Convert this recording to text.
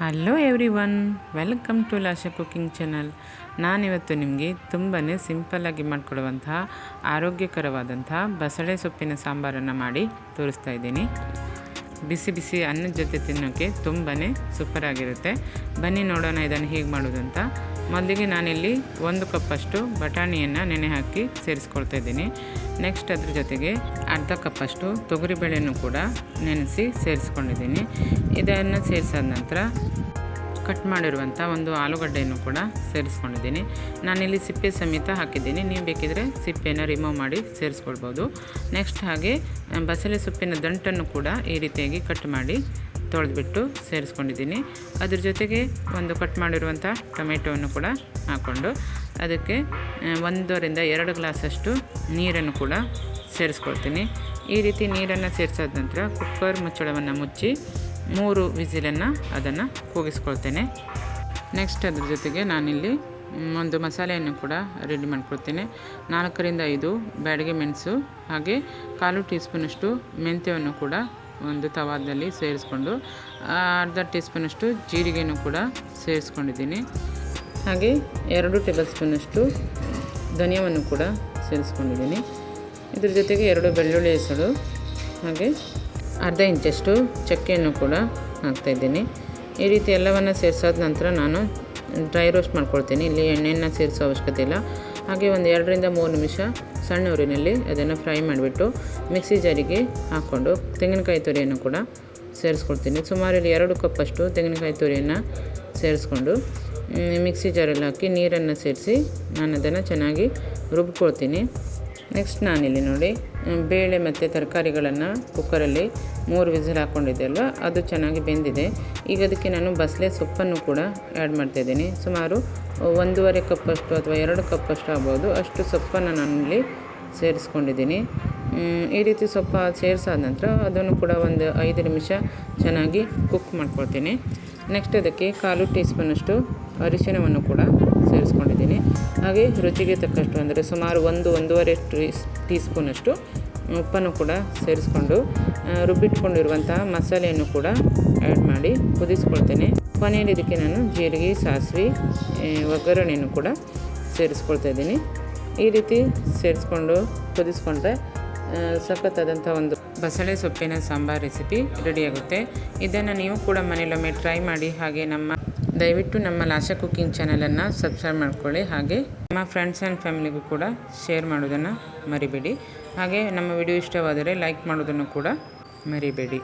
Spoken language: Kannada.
Hello everyone welcome to ಲಾಶ ಕುಕಿಂಗ್ ಚಾನಲ್ ನಾನಿವತ್ತು ನಿಮಗೆ ತುಂಬಾ ಸಿಂಪಲ್ಲಾಗಿ ಮಾಡಿಕೊಡುವಂತಹ ಆರೋಗ್ಯಕರವಾದಂತಹ ಬಸಳೆ ಸೊಪ್ಪಿನ ಸಾಂಬಾರನ್ನು ಮಾಡಿ ತೋರಿಸ್ತಾ ಇದ್ದೀನಿ. ಬಿಸಿ ಬಿಸಿ ಅನ್ನದ ಜೊತೆ ತಿನ್ನೋಕ್ಕೆ ತುಂಬಾ ಸೂಪರಾಗಿರುತ್ತೆ ಬನ್ನಿ ನೋಡೋಣ ಇದನ್ನು ಹೇಗೆ ಮಾಡೋದು ಅಂತ. ಮೊದಲಿಗೆ ನಾನಿಲ್ಲಿ ಒಂದು ಕಪ್ಪಷ್ಟು ಬಟಾಣಿಯನ್ನು ನೆನೆ ಹಾಕಿ ಸೇರಿಸ್ಕೊಳ್ತಾ ಇದ್ದೀನಿ. ನೆಕ್ಸ್ಟ್ ಅದ್ರ ಜೊತೆಗೆ ಅರ್ಧ ಕಪ್ಪಷ್ಟು ತೊಗರಿಬೇಳೆಯನ್ನು ಕೂಡ ನೆನೆಸಿ ಸೇರಿಸ್ಕೊಂಡಿದ್ದೀನಿ. ಇದನ್ನು ಸೇರಿಸಾದ ನಂತರ ಕಟ್ ಮಾಡಿರುವಂಥ ಒಂದು ಆಲೂಗಡ್ಡೆಯನ್ನು ಕೂಡ ಸೇರಿಸ್ಕೊಂಡಿದ್ದೀನಿ. ನಾನಿಲ್ಲಿ ಸಿಪ್ಪೆ ಸಮೇತ ಹಾಕಿದ್ದೀನಿ. ನೀವು ಬೇಕಿದ್ರೆ ಸಿಪ್ಪೆನ ರಿಮೂವ್ ಮಾಡಿ ಸೇರಿಸ್ಕೊಳ್ಬೋದು. ನೆಕ್ಸ್ಟ್ ಹಾಗೆ ಬಸಳೆ ಸೊಪ್ಪಿನ ದಂಟನ್ನು ಕೂಡ ಈ ರೀತಿಯಾಗಿ ಕಟ್ ಮಾಡಿ ತೊಳೆದ್ಬಿಟ್ಟು ಸೇರಿಸ್ಕೊಂಡಿದ್ದೀನಿ. ಅದ್ರ ಜೊತೆಗೆ ಒಂದು ಕಟ್ ಮಾಡಿರುವಂಥ ಟೊಮೆಟೊವನ್ನು ಕೂಡ ಹಾಕ್ಕೊಂಡು ಅದಕ್ಕೆ ಒಂದರಿಂದ ಎರಡು ಗ್ಲಾಸಷ್ಟು ನೀರನ್ನು ಕೂಡ ಸೇರಿಸ್ಕೊಳ್ತೀನಿ. ಈ ರೀತಿ ನೀರನ್ನು ಸೇರಿಸಾದ ನಂತರ ಕುಕ್ಕರ್ ಮುಚ್ಚಳವನ್ನು ಮುಚ್ಚಿ ಮೂರು ವಿಸಿಲನ್ನು ಅದನ್ನು ಕೂಗಿಸ್ಕೊಳ್ತೇನೆ. ನೆಕ್ಸ್ಟ್ ಅದ್ರ ಜೊತೆಗೆ ನಾನಿಲ್ಲಿ ಒಂದು ಮಸಾಲೆಯನ್ನು ಕೂಡ ರೆಡಿ ಮಾಡ್ಕೊಳ್ತೇನೆ. ನಾಲ್ಕರಿಂದ ಐದು ಬ್ಯಾಡಗೆ ಮೆಣಸು, ಹಾಗೆ ಕಾಲು ಟೀ ಸ್ಪೂನಷ್ಟು ಮೆಂತ್ಯವನ್ನು ಕೂಡ ಒಂದು ತವಾದಲ್ಲಿ ಸೇರಿಸ್ಕೊಂಡು ಅರ್ಧ ಟೀ ಸ್ಪೂನಷ್ಟು ಜೀರಿಗೆಯನ್ನು ಕೂಡ ಸೇರಿಸ್ಕೊಂಡಿದ್ದೀನಿ. ಹಾಗೆ ಎರಡು ಟೇಬಲ್ ಸ್ಪೂನಷ್ಟು ಧನಿಯವನ್ನು ಕೂಡ ಸೇರಿಸ್ಕೊಂಡಿದ್ದೀನಿ. ಇದ್ರ ಜೊತೆಗೆ ಎರಡು ಬೆಳ್ಳುಳ್ಳಿ ಹೆಸರು, ಹಾಗೆ ಅರ್ಧ ಇಂಚಷ್ಟು ಚಕ್ಕೆಯನ್ನು ಕೂಡ ಹಾಕ್ತಾಯಿದ್ದೀನಿ. ಈ ರೀತಿ ಎಲ್ಲವನ್ನು ಸೇರಿಸಾದ ನಂತರ ನಾನು ಡ್ರೈ ರೋಸ್ಟ್ ಮಾಡ್ಕೊಳ್ತೀನಿ. ಇಲ್ಲಿ ಎಣ್ಣೆಯನ್ನು ಸೇರಿಸೋ ಅವಶ್ಯಕತೆ ಇಲ್ಲ. ಹಾಗೆ ಒಂದು ಎರಡರಿಂದ ಮೂರು ನಿಮಿಷ ಸಣ್ಣ ಉರಿನಲ್ಲಿ ಅದನ್ನು ಫ್ರೈ ಮಾಡಿಬಿಟ್ಟು ಮಿಕ್ಸಿ ಜಾರಿಗೆ ಹಾಕ್ಕೊಂಡು ತೆಂಗಿನಕಾಯಿ ತುರಿಯನ್ನು ಕೂಡ ಸೇರಿಸ್ಕೊಳ್ತೀನಿ. ಸುಮಾರು ಇಲ್ಲಿ ಎರಡು ಕಪ್ಪಷ್ಟು ತೆಂಗಿನಕಾಯಿ ತುರಿಯನ್ನು ಸೇರಿಸ್ಕೊಂಡು ಮಿಕ್ಸಿ ಜಾರಲ್ಲಿ ಹಾಕಿ ನೀರನ್ನು ಸೇರಿಸಿ ನಾನು ಅದನ್ನು ಚೆನ್ನಾಗಿ ರುಬ್ಕೊಳ್ತೀನಿ. ನೆಕ್ಸ್ಟ್ ನಾನಿಲ್ಲಿ ನೋಡಿ ಬೇಳೆ ಮತ್ತು ತರಕಾರಿಗಳನ್ನು ಕುಕ್ಕರಲ್ಲಿ ಮೂರು ವಿಸಿಲ್ ಹಾಕ್ಕೊಂಡಿದ್ದೆ ಅಲ್ವ? ಅದು ಚೆನ್ನಾಗಿ ಬೆಂದಿದೆ. ಈಗ ಅದಕ್ಕೆ ನಾನು ಬಸಳೆ ಸೊಪ್ಪನ್ನು ಕೂಡ ಆ್ಯಡ್ ಮಾಡ್ತಾಯಿದ್ದೀನಿ ಸುಮಾರು ಒಂದೂವರೆ ಕಪ್ಪಷ್ಟು ಅಥವಾ ಎರಡು ಕಪ್ಪಷ್ಟು ಆಗ್ಬೋದು. ಅಷ್ಟು ಸೊಪ್ಪನ್ನು ನಾನಿಲ್ಲಿ ಸೇರಿಸ್ಕೊಂಡಿದ್ದೀನಿ. ಈ ರೀತಿ ಸೊಪ್ಪ ಸೇರಿಸಾದ ನಂತರ ಅದನ್ನು ಕೂಡ ಒಂದು ಐದು ನಿಮಿಷ ಚೆನ್ನಾಗಿ ಕುಕ್ ಮಾಡ್ಕೊಳ್ತೀನಿ. ನೆಕ್ಸ್ಟ್ ಅದಕ್ಕೆ ಕಾಲು ಟೀ ಸ್ಪೂನಷ್ಟು ಅರಿಶಿಣವನ್ನು ಕೂಡ ಸೇರಿಸ್ಕೊಂಡಿದ್ದೀನಿ. ಹಾಗೆ ರುಚಿಗೆ ತಕ್ಕಷ್ಟು ಅಂದರೆ ಸುಮಾರು ಒಂದು, ಒಂದೂವರೆ ಟೀ ಟೀ ಸ್ಪೂನಷ್ಟು ಉಪ್ಪನ್ನು ಕೂಡ ಸೇರಿಸ್ಕೊಂಡು ರುಬ್ಬಿಟ್ಕೊಂಡಿರುವಂತಹ ಮಸಾಲೆಯನ್ನು ಕೂಡ ಆ್ಯಡ್ ಮಾಡಿ ಕುದಿಸ್ಕೊಳ್ತೇನೆ. ಕೊನೆಯಲ್ಲಿ ಇದಕ್ಕೆ ನಾನು ಜೀರಿಗೆ, ಸಾಸಿವೆ ಒಗ್ಗರಣೆಯನ್ನು ಕೂಡ ಸೇರಿಸ್ಕೊಳ್ತಾ ಇದ್ದೀನಿ. ಈ ರೀತಿ ಸೇರಿಸ್ಕೊಂಡು ಕುದಿಸ್ಕೊಂಡ್ರೆ ಸಖತ್ತಾದಂಥ ಒಂದು ಬಸಳೆ ಸೊಪ್ಪಿನ ಸಾಂಬಾರ್ ರೆಸಿಪಿ ರೆಡಿಯಾಗುತ್ತೆ ಇದನ್ನು ನೀವು ಕೂಡ ಮನೆಯಲ್ಲೊಮ್ಮೆ ಟ್ರೈ ಮಾಡಿ, ಹಾಗೆ ನಮ್ಮ ದಯವಿಟ್ಟು ನಮ್ಮ ಲಾಶಾ ಕುಕ್ಕಿಂಗ್ ಚಾನಲನ್ನು ಸಬ್ಸ್ಕ್ರೈಬ್ ಮಾಡ್ಕೊಳ್ಳಿ ಹಾಗೆ ನಮ್ಮ ಫ್ರೆಂಡ್ಸ್ ಆ್ಯಂಡ್ ಫ್ಯಾಮಿಲಿಗೂ ಕೂಡ ಶೇರ್ ಮಾಡೋದನ್ನು ಮರಿಬೇಡಿ. ಹಾಗೆ ನಮ್ಮ ವಿಡಿಯೋ ಇಷ್ಟವಾದರೆ ಲೈಕ್ ಮಾಡೋದನ್ನು ಕೂಡ ಮರಿಬೇಡಿ.